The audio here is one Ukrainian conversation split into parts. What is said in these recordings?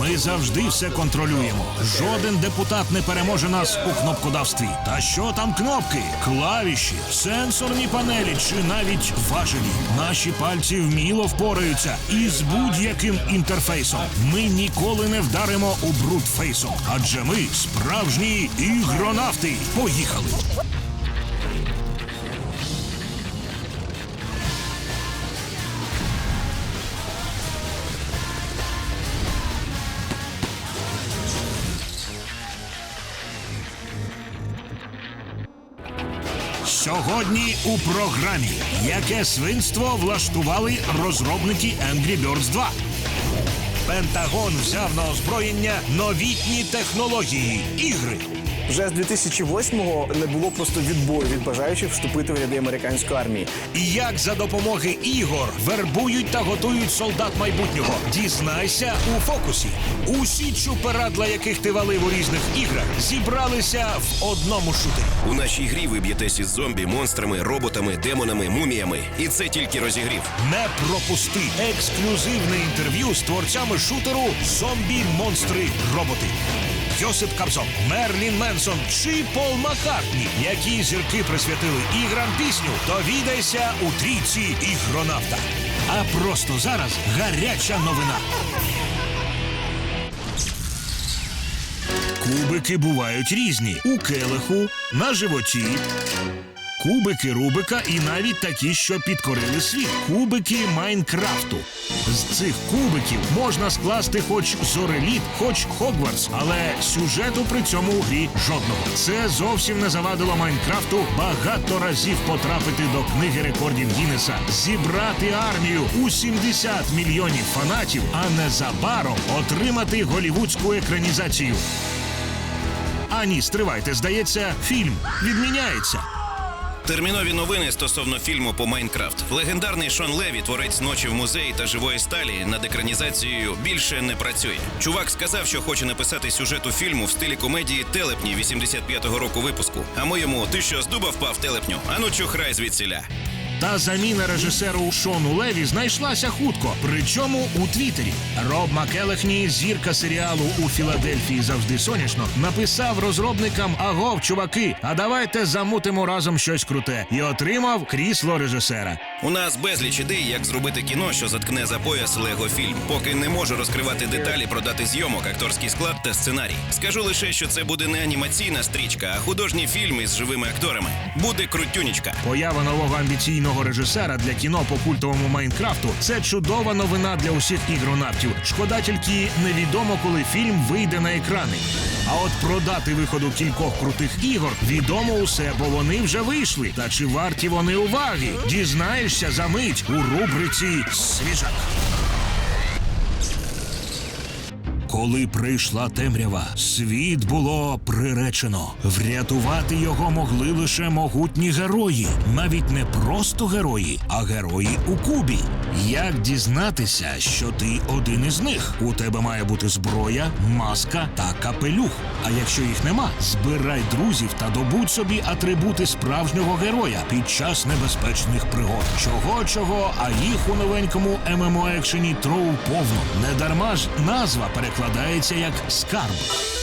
Ми завжди все контролюємо. Жоден депутат не переможе нас у кнопкодавстві. Та що там кнопки, клавіші, сенсорні панелі чи навіть важелі. Наші пальці вміло впораються із будь-яким інтерфейсом. Ми ніколи не вдаримо у бруд фейсом, адже ми справжні ігронавти. Поїхали! Сьогодні у програмі яке свинство влаштували розробники Angry Birds 2. Пентагон взяв на озброєння новітні технології ігри. Вже з 2008-го не було просто відбою від бажаючих вступити в ряди американської армії. І як за допомоги ігор вербують та готують солдат майбутнього. Дізнайся у фокусі. Усі чуперадла, яких ти валив у різних іграх, зібралися в одному шутері. У нашій грі ви б'єтесь із зомбі, монстрами, роботами, демонами, муміями. І це тільки розігрів. Не пропусти ексклюзивне інтерв'ю з творцями шутеру Зомбі, монстри, роботи. Йосип Кобзон, Мерлін Менсон чи Пол Маккартні, які зірки присвятили іграм пісню, довідайся у трійці ігронавта. А просто зараз гаряча новина. Кубики бувають різні у келиху, на животі. Кубики Рубика і навіть такі, що підкорили світ. Кубики Майнкрафту. З цих кубиків можна скласти хоч зореліт, хоч Хогвартс, але сюжету при цьому у грі жодного. Це зовсім не завадило Майнкрафту багато разів потрапити до книги рекордів Гіннеса, зібрати армію у 70 мільйонів фанатів, а незабаром отримати голівудську екранізацію. А ні, стривайте, здається, фільм відміняється. Термінові новини стосовно фільму по Майнкрафт. Легендарний Шон Леві, творець ночі в музеї та живої сталі, над екранізацією більше не працює. Чувак сказав, що хоче написати сюжету фільму в стилі комедії Телепні 85-го року випуску. А моєму ти що з дуба впав телепню? Ану чухрай звідсіля. Та заміна режисеру Шону Леві знайшлася хутко, причому у Твіттері. Роб Макелехні, зірка серіалу у Філадельфії завжди сонячно, написав розробникам Агов, чуваки, а давайте замутимо разом щось круте і отримав крісло режисера. У нас безліч ідей, як зробити кіно, що заткне за пояс Лего фільм. Поки не можу розкривати деталі про дати зйомок, акторський склад та сценарій. Скажу лише, що це буде не анімаційна стрічка, а художній фільм із живими акторами. Буде крутюнічка. Поява нового амбіційного режисера для кіно по культовому Майнкрафту це чудова новина для усіх ігронавтів. Шкода тільки невідомо, коли фільм вийде на екрани. А от про дати виходу кількох крутих ігор відомо усе, бо вони вже вийшли. Та чи варті вони уваги? Дізнаєшся за мить у рубриці Свіжак. Коли прийшла темрява, світ було приречено. Врятувати його могли лише могутні герої, навіть не просто герої, а герої у кубі. Як дізнатися, що ти один із них? У тебе має бути зброя, маска та капелюх. А якщо їх нема, збирай друзів та добудь собі атрибути справжнього героя під час небезпечних пригод. Чого чого, а їх у новенькому ММО екшені троу повно. Недарма ж назва перекладається як скарб.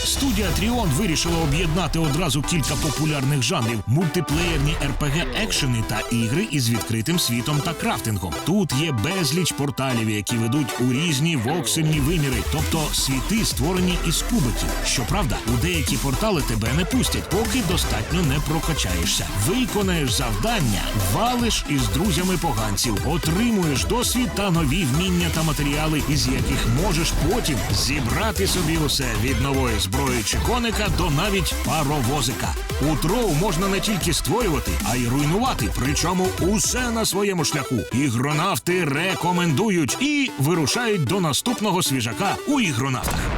Студія Тріон вирішила об'єднати одразу кілька популярних жанрів: мультиплеєрні rpg екшени та ігри із відкритим світом та крафтингом. Тут є безліч порталів, які ведуть у різні воксельні виміри, тобто світи створені із кубиків. Щоправда, у деякі портали тебе не пустять, поки достатньо не прокачаєшся. Виконаєш завдання, валиш із друзями поганців, отримуєш досвід та нові вміння та матеріали, із яких можеш потім зібрати собі усе від нової зброї чи коника до навіть паровозика. У троу можна не тільки створювати, а й руйнувати. Причому усе на своєму шляху. Ігронавти рекомендують і вирушають до наступного свіжака у ігронавтах.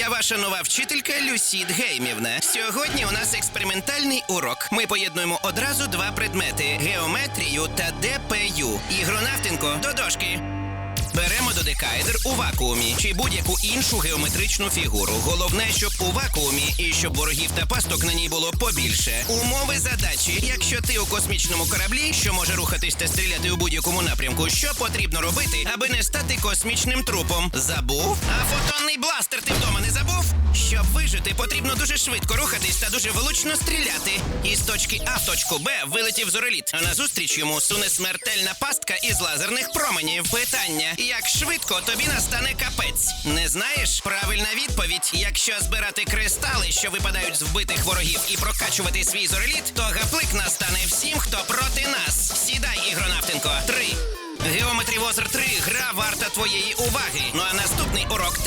Я ваша нова вчителька Люсід Геймівна. Сьогодні у нас експериментальний урок. Ми поєднуємо одразу два предмети: геометрію та ДПЮ. Ігронавтинко до дошки. Беремо додекаедр у вакуумі чи будь-яку іншу геометричну фігуру. Головне, щоб у вакуумі і щоб ворогів та пасток на ній було побільше. Умови задачі. Якщо ти у космічному кораблі, що може рухатись та стріляти у будь-якому напрямку, що потрібно робити, аби не стати космічним трупом? Забув? А фотонний бластер ти вдома не забув? Щоб вижити, потрібно дуже швидко рухатись та дуже влучно стріляти. Із точки А в точку Б вилетів зореліт, а назустріч йому суне смертельна пастка із лазерних променів. Питання: як швидко тобі настане капець? Не знаєш? Правильна відповідь: якщо збирати кристали, що випадають з вбитих ворогів, і прокачувати свій зореліт, то гаплик настане всім, хто проти нас. Сідай, ігронавтенко. Три. Геометрі Возер 3 гра варта твоєї уваги. Ну а урок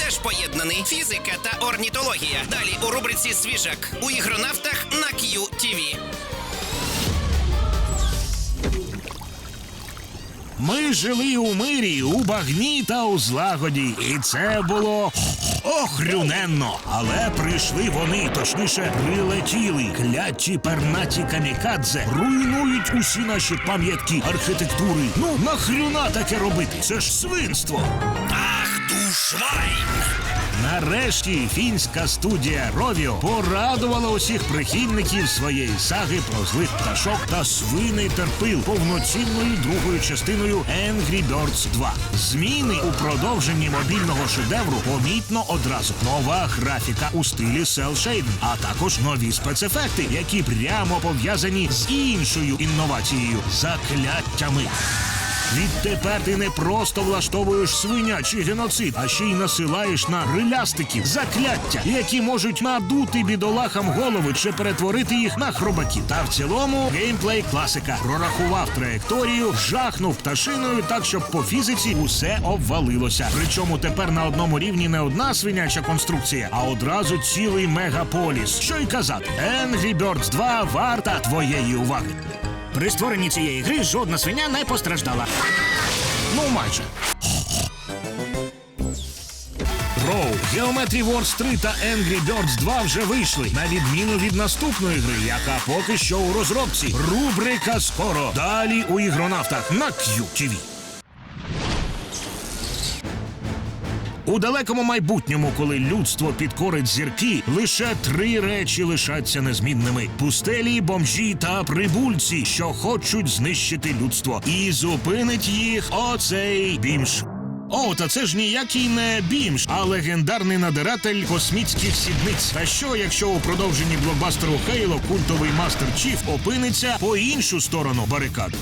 теж поєднаний: фізика та орнітологія. Далі у рубриці Свіжак у ігронавтах на QTV. Ми жили у мирі, у багні та у злагоді, і це було охрюненно. Але прийшли вони, точніше, прилетіли. Кляті пернаті камікадзе руйнують усі наші пам'ятки архітектури. Ну нахрюна таке робити? Це ж свинство. Schwein! Нарешті фінська студія Ровіо порадувала усіх прихильників своєї саги про злих пташок та свиний терпил повноцінною другою частиною Angry Birds 2. Зміни у продовженні мобільного шедевру помітно одразу. Нова графіка у стилі Cell Shading, а також нові спецефекти, які прямо пов'язані з іншою інновацією закляттями. Відтепер ти не просто влаштовуєш свинячий геноцид, а ще й насилаєш на рилястиків закляття, які можуть надути бідолахам голови чи перетворити їх на хробаків. Та в цілому геймплей класика прорахував траєкторію, жахнув пташиною так, щоб по фізиці усе обвалилося. Причому тепер на одному рівні не одна свиняча конструкція, а одразу цілий мегаполіс. Що й казати, Angry Birds 2 варта твоєї уваги. При створенні цієї гри жодна свиня не постраждала. Ну, майже. Роу, Geometry Wars 3 та Angry Birds 2 вже вийшли, на відміну від наступної гри, яка поки що у розробці. Рубрика скоро. Далі у ігронавтах на QTV. У далекому майбутньому, коли людство підкорить зірки, лише три речі лишаться незмінними: пустелі, бомжі та прибульці, що хочуть знищити людство, і зупинить їх оцей бімж. О, та це ж ніякий не бімж, а легендарний надиратель космічних сідниць. Та що, якщо у продовженні блокбастеру Хейло культовий мастер Чіф опиниться по іншу сторону барикад?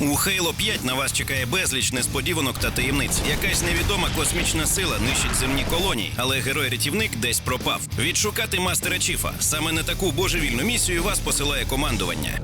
У Halo 5 на вас чекає безліч несподіванок та таємниць. Якась невідома космічна сила нищить земні колонії, але герой-рятівник десь пропав. Відшукати мастера Чіфа. Саме на таку божевільну місію вас посилає командування.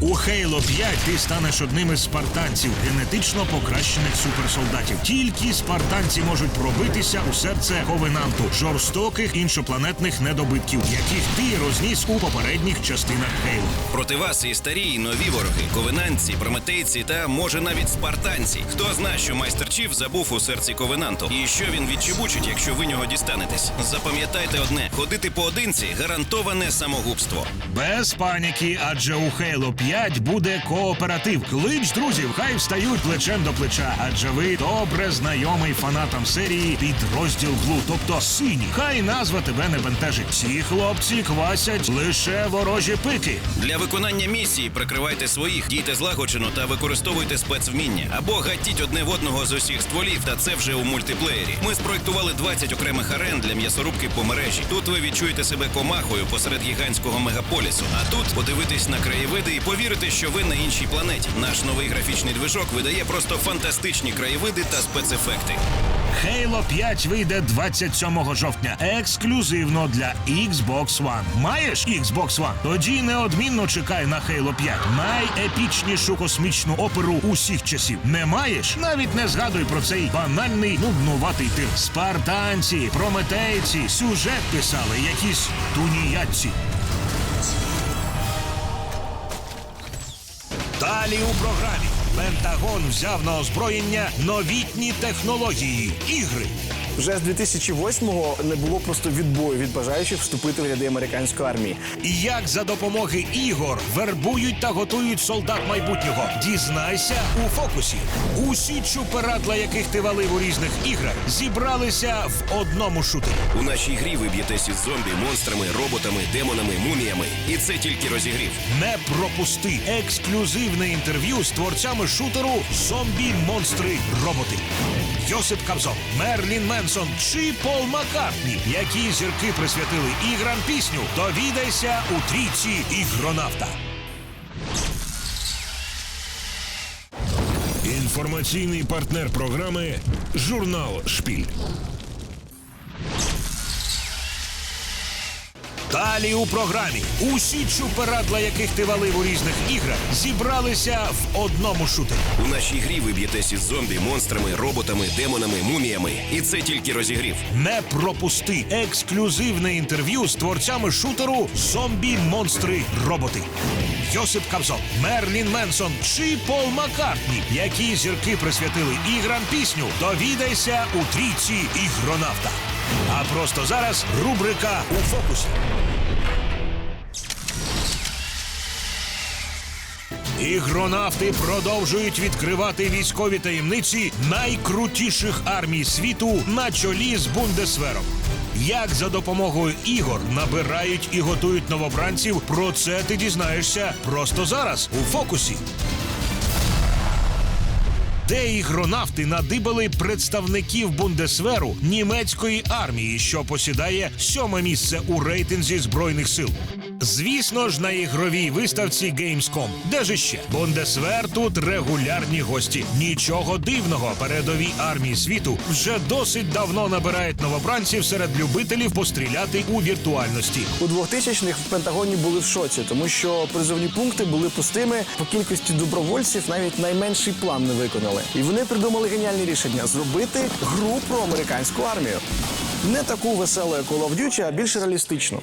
У Halo 5 ти станеш одним із спартанців, генетично покращених суперсолдатів. Тільки спартанці можуть пробитися у серце ковенанту жорстоких іншопланетних недобитків, яких ти розніс у попередніх частинах Halo. Проти вас і старі, і нові вороги, ковенанці, прометейці та може навіть спартанці. Хто знає, що майстер Чіф забув у серці ковенанту, і що він відчебучить, якщо ви нього дістанетесь. Запам'ятайте одне: ходити поодинці гарантоване самогубство. Без паніки, адже у Halo 5 буде кооператив. Клич друзів, хай встають плечем до плеча, адже ви добре знайомий фанатам серії підрозділ Блу, тобто сині. Хай назва тебе не бентежить. Ці хлопці квасять лише ворожі пики. Для виконання місії прикривайте своїх, дійте злагоджено та використовуйте спецвміння або гатіть одне в одного з усіх стволів, та це вже у мультиплеєрі. Ми спроектували 20 окремих арен для м'ясорубки по мережі. Тут ви відчуєте себе комахою посеред гігантського мегаполісу. А тут подивитись на краєвиди і повірити, що ви на іншій планеті. Наш новий графічний движок видає просто фантастичні краєвиди та спецефекти. Halo 5 вийде 27 жовтня ексклюзивно для Xbox One. Маєш Xbox One? Тоді неодмінно чекай на Halo 5. Найепічнішу космічну оперу усіх часів. Не маєш? Навіть не згадуй про цей банальний нуднуватий тир. Спартанці, прометейці, сюжет писали якісь туніятці. Далі у програмі Пентагон взяв на озброєння новітні технології ігри. Вже з 2008-го не було просто відбою від бажаючих вступити в ряди американської армії. І як за допомоги ігор вербують та готують солдат майбутнього. Дізнайся у фокусі. Усі чуператла, яких ти валив у різних іграх, зібралися в одному шутері. У нашій грі ви б'єтесь із зомбі, монстрами, роботами, демонами, муміями. І це тільки розігрів. Не пропусти ексклюзивне інтерв'ю з творцями шутеру Зомбі, монстри, роботи. Йосип Кобзон, Мерлін Менсон чи Пол Маккартні, які зірки присвятили іграм пісню. Довідайся у трійці ігронавта. Інформаційний партнер програми Журнал Шпіль. Далі у програмі усі чуператла, яких ти валив у різних іграх, зібралися в одному шутері. У нашій грі ви б'єтесь із зомбі, монстрами, роботами, демонами, муміями. І це тільки розігрів. Не пропусти ексклюзивне інтерв'ю з творцями шутеру Зомбі, монстри, роботи. Йосип Кобзон, Мерлін Менсон чи Пол Маккартні, які зірки присвятили іграм пісню. Довідайся у трійці ігронавта. А просто зараз рубрика у фокусі. Ігронавти продовжують відкривати військові таємниці найкрутіших армій світу на чолі з Бундесвером. Як за допомогою ігор набирають і готують новобранців, про це ти дізнаєшся просто зараз у фокусі. Де ігронавти надибали представників Бундесверу німецької армії, що посідає сьоме місце у рейтинзі збройних сил. Звісно ж, на ігровій виставці Gamescom. Де ж іще? Бундесвер тут регулярні гості. Нічого дивного, передові армії світу вже досить давно набирають новобранців серед любителів постріляти у віртуальності. У 2000-х в Пентагоні були в шоці, тому що призовні пункти були пустими. По кількості добровольців навіть найменший план не виконали. І вони придумали геніальне рішення зробити гру про американську армію. Не таку веселу, як Call of Duty, а більш реалістичну.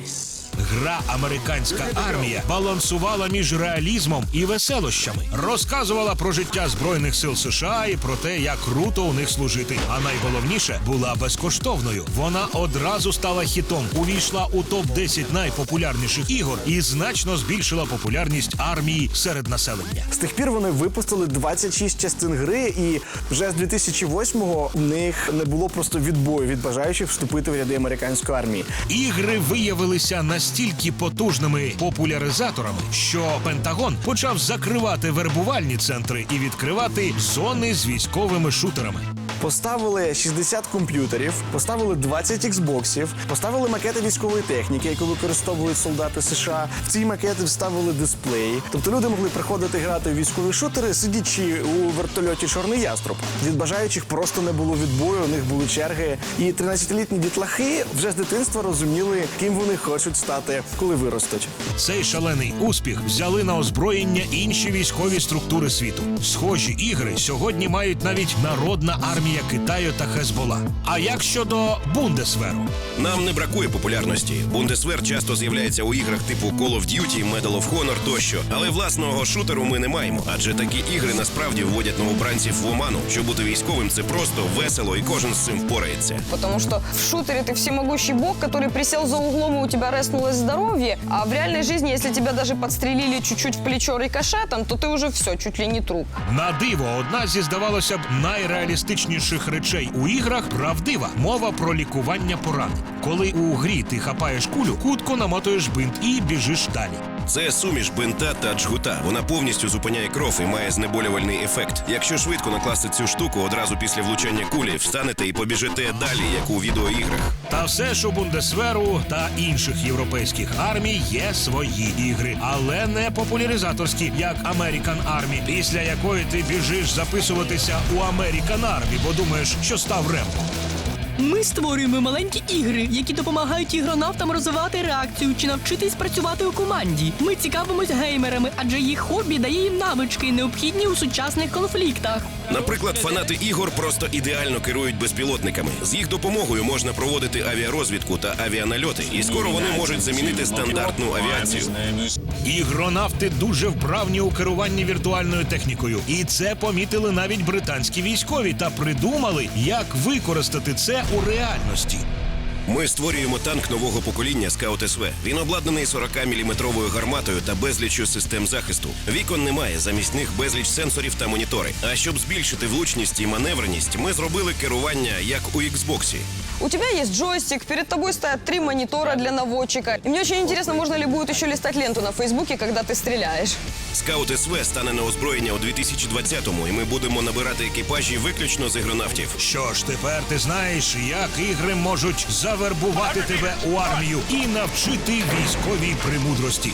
Гра Американська армія балансувала між реалізмом і веселощами, розказувала про життя збройних сил США і про те, як круто у них служити. А найголовніше була безкоштовною. Вона одразу стала хітом, увійшла у топ 10 найпопулярніших ігор і значно збільшила популярність армії серед населення. З тих пір вони випустили 26 частин гри, і вже з 2008-го у них не було просто відбою від бажаючих вступити в ряди американської армії. Ігри виявилися настільки потужними популяризаторами, що Пентагон почав закривати вербувальні центри і відкривати зони з військовими шутерами. Поставили 60 комп'ютерів, поставили 20 іксбоксів, поставили макети військової техніки, яку використовують солдати США. В ці макети вставили дисплеї. Тобто люди могли приходити грати в військові шутери, сидячи у вертольоті Чорний яструб. Від бажаючих просто не було відбою, у них були черги. І 13-літні дітлахи вже з дитинства розуміли, ким вони хочуть стати, коли виростуть. Цей шалений успіх взяли на озброєння інші військові структури світу. Схожі ігри сьогодні мають навіть народна армія Китаю та Хезбола. А як щодо Бундесверу? Нам не бракує популярності. Бундесвер часто з'являється у іграх типу Call of Duty, Medal of Honor тощо. Але власного шутеру ми не маємо, адже такі ігри насправді вводять новобранців в оману. Що бути військовим це просто весело, і кожен з цим впорається. Потому что в шутере ты всемогущий бог, который присел за углом и у тебя реснулось здоровье, а в реальной жизни, если тебя даже подстрелили чуть-чуть в плечо рикошетом, то ты уже все, чуть ли не труп. На диво, одна зі здавалося б найреалістичніших речей у іграх правдива мова про лікування поранень. Коли у грі ти хапаєш кулю, хутко намотуєш бинт і біжиш далі. Це суміш бинта та джгута. Вона повністю зупиняє кров і має знеболювальний ефект. Якщо швидко накласти цю штуку, одразу після влучання кулі встанете і побіжите далі, як у відеоіграх. Та все ж у Бундесверу та інших європейських армій є свої ігри, але не популяризаторські, як American Army, після якої ти біжиш записуватися у American Army, бо думаєш, що став рембо. Ми створюємо маленькі ігри, які допомагають ігронавтам розвивати реакцію чи навчитись працювати у команді. Ми цікавимось геймерами, адже їх хобі дає їм навички, необхідні у сучасних конфліктах. Наприклад, фанати ігор просто ідеально керують безпілотниками. З їх допомогою можна проводити авіарозвідку та авіанальоти, і скоро вони можуть замінити стандартну авіацію. Ігронавти дуже вправні у керуванні віртуальною технікою, і це помітили навіть британські військові та придумали, як використати це у реальності. Ми створюємо танк нового покоління Скаут СВ. Він обладнаний 40-мм гарматою та безліччю систем захисту. Вікон немає, замість них безліч сенсорів та монітори. А щоб збільшити влучність і маневреність, ми зробили керування як у Xbox. У тебя есть джойстик, перед тобой стоят три монитора для наводчика. И мне очень интересно, можно ли будет еще листать ленту на Фейсбуке, когда ты стреляешь. Скаут СВ стане на озброєння у 2020-му, і ми будемо набирати екіпажі виключно з ігронавтів. Що ж, тепер ти знаєш, як ігри можуть завербувати тебе у армію і навчити військовій премудрості.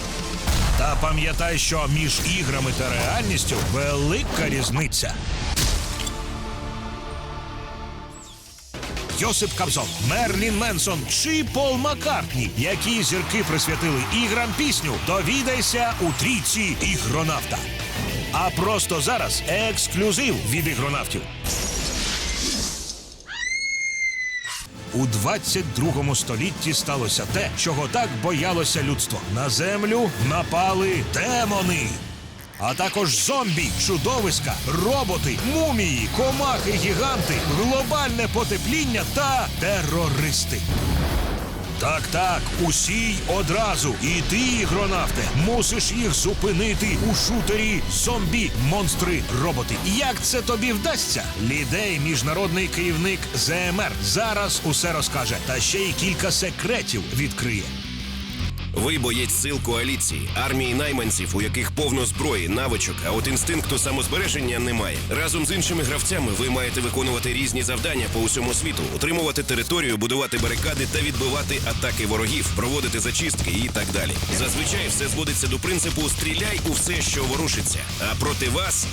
Та пам'ятай, що між іграми та реальністю велика різниця. Йосип Кобзон, Мерлін Менсон чи Пол Маккартні, які зірки присвятили іграм пісню, довідайся у трійці ігронавта. А просто зараз ексклюзив від ігронавтів. У 22 столітті сталося те, чого так боялося людство. На землю напали демони. А також зомбі, чудовиська, роботи, мумії, комахи, гіганти, глобальне потепління та терористи. Так, так, усі й одразу. І ти, ігронавте, мусиш їх зупинити у шутері зомбі, монстри, роботи. Як це тобі вдасться? Лідей, міжнародний керівник ЗМР, зараз усе розкаже, та ще й кілька секретів відкриє. Ви боєць сил коаліції, армії найманців, у яких повно зброї, навичок, а от інстинкту самозбереження немає. Разом з іншими гравцями ви маєте виконувати різні завдання по усьому світу, утримувати територію, будувати барикади та відбивати атаки ворогів, проводити зачистки і так далі. Зазвичай все зводиться до принципу стріляй у все, що ворушиться. А проти вас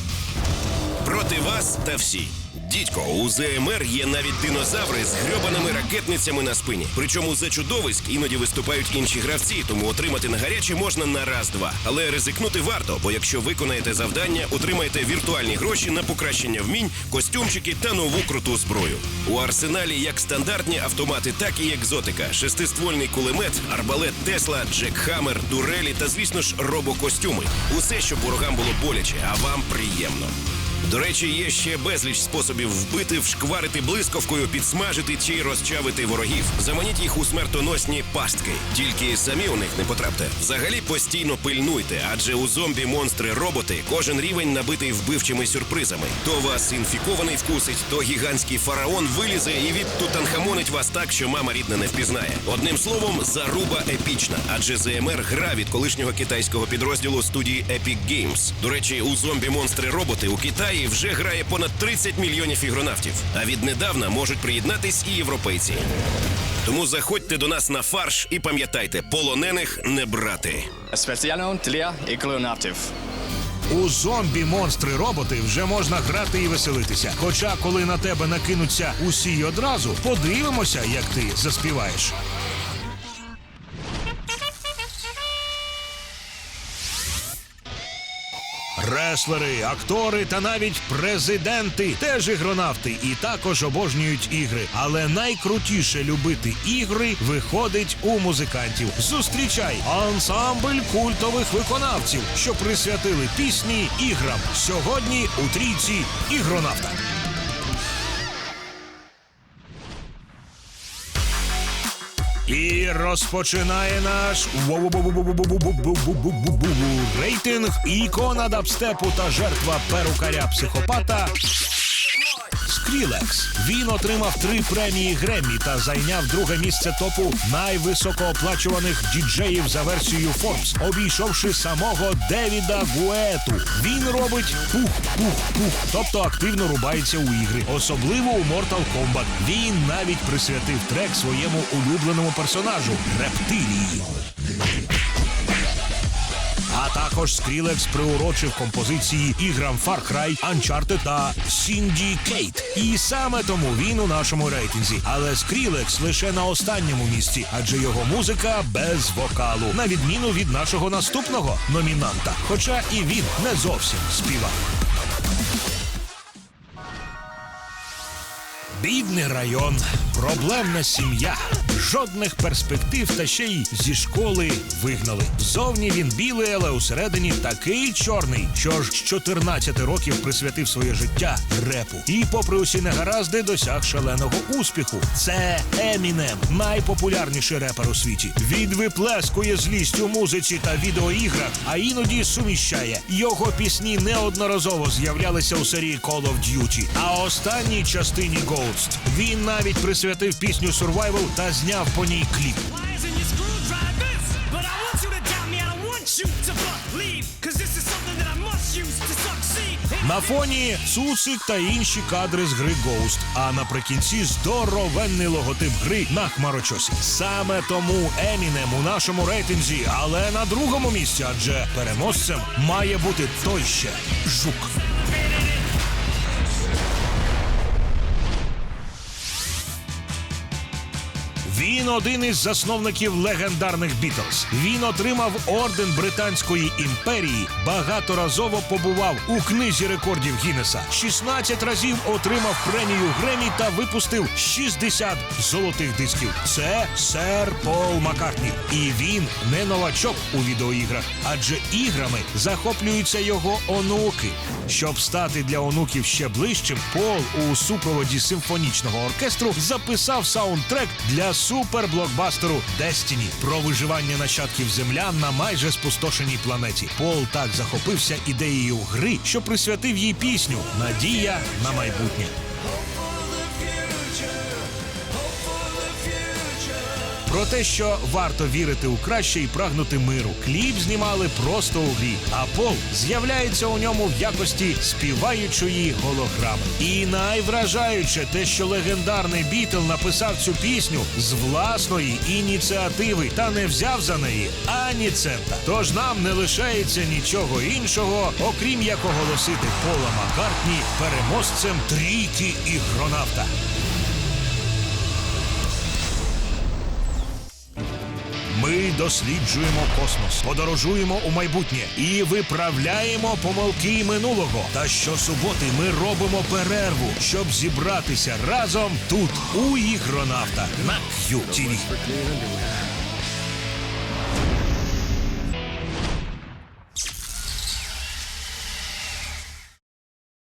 проти вас та всі. Дідько, у ЗМР є навіть динозаври з грьобаними ракетницями на спині. Причому за чудовиськ іноді виступають інші гравці, тому отримати на гаряче можна на раз-два. Але ризикнути варто, бо якщо виконаєте завдання, отримаєте віртуальні гроші на покращення вмінь, костюмчики та нову круту зброю. У арсеналі як стандартні автомати, так і екзотика: шестиствольний кулемет, арбалет Тесла, Джек Хаммер, дурелі та, звісно ж, робокостюми. Усе, щоб ворогам було боляче, а вам приємно. До речі, є ще безліч способів вбити, вшкварити блискавкою, підсмажити чи розчавити ворогів. Заманіть їх у смертоносні пастки. Тільки самі у них не потрапте. Взагалі постійно пильнуйте, адже у зомбі монстри роботи кожен рівень набитий вбивчими сюрпризами. То вас інфікований вкусить, то гігантський фараон вилізе і відтутанхамонить вас так, що мама рідна не впізнає. Одним словом, заруба епічна, адже ЗМР гра від колишнього китайського підрозділу студії Epic Games. До речі, у зомбі монстри роботи у Китаї вже грає понад 30 мільйонів ігронавтів. А віднедавна можуть приєднатись і європейці. Тому заходьте до нас на фарш і пам'ятайте, полонених не брати. Спеціально для ікронавтів. У зомбі монстри роботи вже можна грати і веселитися. Хоча, коли на тебе накинуться усі й одразу, подивимося, як ти заспіваєш. Реслери, актори та навіть президенти теж ігронавти і також обожнюють ігри. Але найкрутіше любити ігри виходить у музикантів. Зустрічай ансамбль культових виконавців, що присвятили пісні іграм. Сьогодні у трійці ігронавта. І розпочинає наш рейтинг ікона дабстепу та жертва перукаря психопата. Скрілекс. Він отримав три премії Греммі та зайняв друге місце топу найвисокооплачуваних діджеїв за версією Forbes, обійшовши самого Девіда Гуету. Він робить пух-пух-пух, тобто активно рубається у ігри, особливо у Mortal Kombat. Він навіть присвятив трек своєму улюбленому персонажу рептилії. Також Скрілекс приурочив композиції іграм Far Cry, Uncharted та Syndicate. І саме тому він у нашому рейтинзі. Але Скрілекс лише на останньому місці, адже його музика без вокалу, на відміну від нашого наступного номінанта. Хоча і він не зовсім співав. Бідний район, проблемна сім'я, Жодних перспектив та ще й зі школи вигнали. Зовні він білий, але усередині такий чорний, що ж з 14 років присвятив своє життя репу. І, попри усі негаразди, досяг шаленого успіху. Це Емінем, найпопулярніший репер у світі. Він виплескує злість у музиці та відеоіграх, а іноді суміщає. Його пісні неодноразово з'являлися у серії Call of Duty. А останній частині Ghost він навіть присвятив пісню Survival та зняв по ній кліп. На фоні цуцик та інші кадри з гри Ghost. А наприкінці здоровенний логотип гри на хмарочосі. Саме тому Емінем у нашому рейтинзі, але на другому місці, адже переможцем має бути той ще жук. Він один із засновників легендарних Бітлз. Він отримав орден Британської імперії, багаторазово побував у книзі рекордів Гіннеса, 16 разів отримав премію Гремі та випустив 60 золотих дисків. Це сер Пол Маккартні. І він не новачок у відеоіграх, адже іграми захоплюються його онуки. Щоб стати для онуків ще ближчим, Пол у супроводі симфонічного оркестру записав саундтрек для суперблокбастеру Destiny про виживання нащадків землян на майже спустошеній планеті. Пол так захопився ідеєю гри, що присвятив їй пісню Надія на майбутнє. Про те, що варто вірити у краще і прагнути миру. Кліп знімали просто у грі, а Пол з'являється у ньому в якості співаючої голограми. І найвражаюче те, що легендарний Бітл написав цю пісню з власної ініціативи та не взяв за неї ані цента. Тож нам не лишається нічого іншого, окрім як оголосити Пола Маккартні переможцем трійки ігронавта. Ми досліджуємо космос, подорожуємо у майбутнє і виправляємо помилки минулого. Та щосуботи ми робимо перерву, щоб зібратися разом тут, у ігронавтах на QTV.